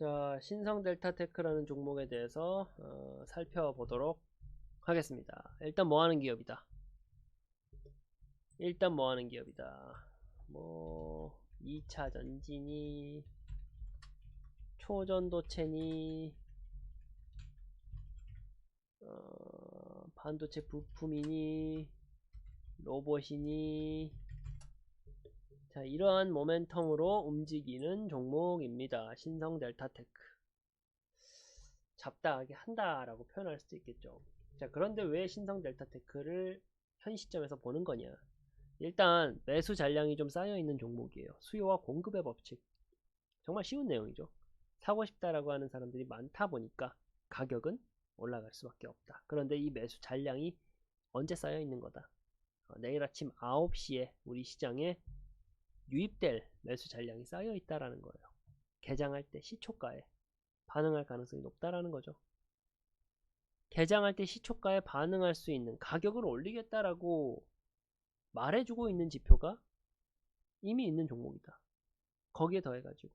자, 신성 델타 테크라는 종목에 대해서 어, 살펴보도록 하겠습니다. 일단 뭐 하는 기업이다. 일단 뭐 하는 기업이다. 뭐 2차 전지니 초전도체니 어, 반도체 부품이니 로봇이니 자, 이러한 모멘텀으로 움직이는 종목입니다. 신성 델타테크. 잡다하게 한다라고 표현할 수도 있겠죠. 자, 그런데 왜 신성 델타테크를 현 시점에서 보는 거냐? 일단 매수 잔량이 좀 쌓여 있는 종목이에요. 수요와 공급의 법칙. 정말 쉬운 내용이죠. 사고 싶다라고 하는 사람들이 많다 보니까 가격은 올라갈 수밖에 없다. 그런데 이 매수 잔량이 언제 쌓여 있는 거다? 어, 내일 아침 9시에 우리 시장에 유입될 매수 잔량이 쌓여 있다라는 거예요. 개장할 때 시초가에 반응할 가능성이 높다라는 거죠. 개장할 때 시초가에 반응할 수 있는 가격을 올리겠다라고 말해주고 있는 지표가 이미 있는 종목이다. 거기에 더해가지고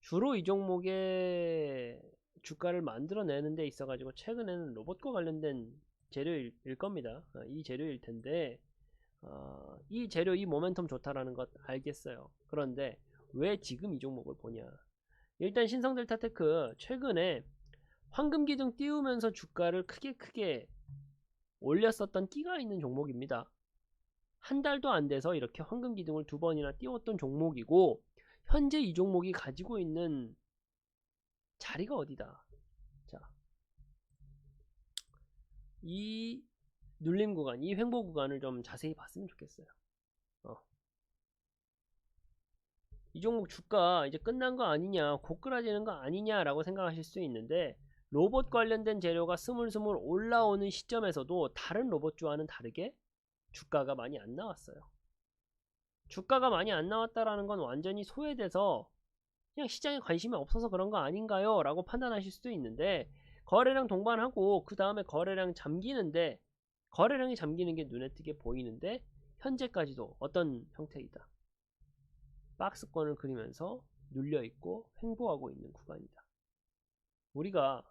주로 이 종목의 주가를 만들어내는 데 있어가지고 최근에는 로봇과 관련된 재료일 겁니다. 어, 이 재료일 텐데 어, 이 재료 이 모멘텀 좋다라는 것 알겠어요. 그런데 왜 지금 이 종목을 보냐? 일단 신성델타테크 최근에 황금 기둥 띄우면서 주가를 크게 크게 올렸었던 끼가 있는 종목입니다. 한 달도 안 돼서 이렇게 황금 기둥을 두 번이나 띄웠던 종목이고 현재 이 종목이 가지고 있는 자리가 어디다? 자, 이 눌림 구간, 이 횡보 구간을 좀 자세히 봤으면 좋겠어요. 어. 이 종목 주가 이제 끝난 거 아니냐, 고꾸라지는 거 아니냐라고 생각하실 수 있는데 로봇 관련된 재료가 스물스물 올라오는 시점에서도 다른 로봇주와는 다르게 주가가 많이 안 나왔어요. 주가가 많이 안 나왔다라는 건 완전히 소외돼서 그냥 시장에 관심이 없어서 그런 거 아닌가요? 라고 판단하실 수도 있는데 거래량 동반하고 그 다음에 거래량 잠기는데 거래량이 잠기는 게 눈에 띄게 보이는데 현재까지도 어떤 형태이다. 박스권을 그리면서 눌려있고 횡보하고 있는 구간이다. 우리가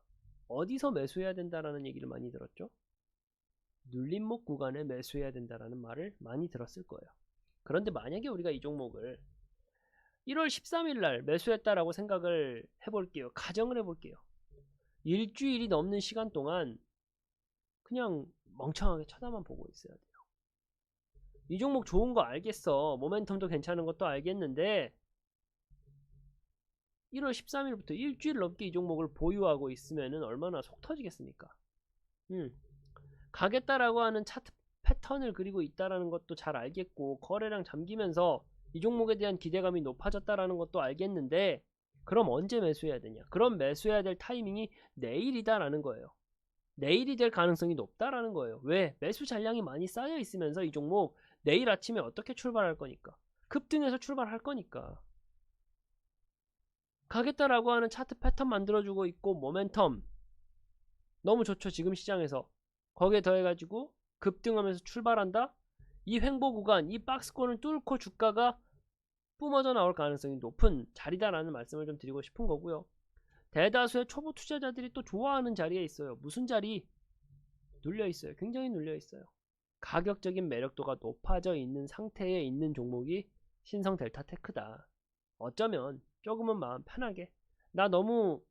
어디서 매수해야 된다라는 얘기를 많이 들었죠? 눌림목 구간에 매수해야 된다라는 말을 많이 들었을 거예요. 그런데 만약에 우리가 이 종목을 1월 13일 날 매수했다라고 생각을 해볼게요. 가정을 해볼게요. 일주일이 넘는 시간 동안 그냥 멍청하게 쳐다만 보고 있어야 돼요. 이 종목 좋은 거 알겠어. 모멘텀도 괜찮은 것도 알겠는데 1월 13일부터 일주일 넘게 이 종목을 보유하고 있으면 얼마나 속 터지겠습니까? 음. 가겠다라고 하는 차트 패턴을 그리고 있다라는 것도 잘 알겠고 거래량 잠기면서 이 종목에 대한 기대감이 높아졌다라는 것도 알겠는데 그럼 언제 매수해야 되냐? 그럼 매수해야 될 타이밍이 내일이다라는 거예요. 내일이 될 가능성이 높다라는 거예요. 왜? 매수 잔량이 많이 쌓여 있으면서 이 종목 내일 아침에 어떻게 출발할 거니까. 급등해서 출발할 거니까. 가겠다라고 하는 차트 패턴 만들어주고 있고 모멘텀 너무 좋죠 지금 시장에서 거기에 더해가지고 급등하면서 출발한다 이 횡보 구간 이 박스권을 뚫고 주가가 뿜어져 나올 가능성이 높은 자리다라는 말씀을 좀 드리고 싶은 거고요 대다수의 초보 투자자들이 또 좋아하는 자리에 있어요. 무슨 자리? 눌려 있어요. 굉장히 눌려 있어요. 가격적인 매력도가 높아져 있는 상태에 있는 종목이 신성 델타 테크다. 어쩌면 조금은 마음 편하게 나 너무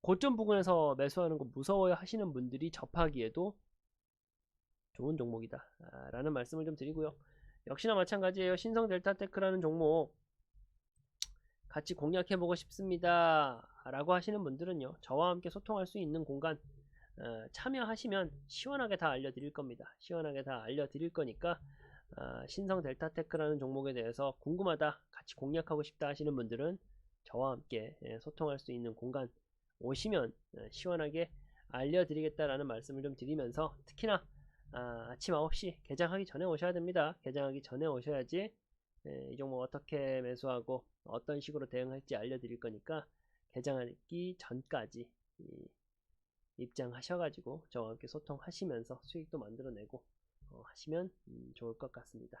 고점 부근에서 매수하는 거 무서워요 하시는 분들이 접하기에도 좋은 종목이다 라는 말씀을 좀 드리고요 역시나 마찬가지예요 신성 델타 테크라는 종목 같이 공략해보고 싶습니다. 라고 하시는 분들은요. 저와 함께 소통할 수 있는 공간 어, 참여하시면 시원하게 다 알려드릴 겁니다. 시원하게 다 알려드릴 거니까 어, 신성 델타테크라는 종목에 대해서 궁금하다, 같이 공략하고 싶다 하시는 분들은 저와 함께 예, 소통할 수 있는 공간 오시면 어, 시원하게 알려드리겠다라는 말씀을 좀 드리면서 특히나 아, 아침 9시 개장하기 전에 오셔야 됩니다. 개장하기 전에 오셔야지 예, 이 종목 어떻게 매수하고 어떤 식으로 대응할지 알려드릴 거니까 개장하기 전까지 입장하셔가지고 저와 함께 소통하시면서 수익도 만들어내고 어, 하시면 음, 좋을 것 같습니다.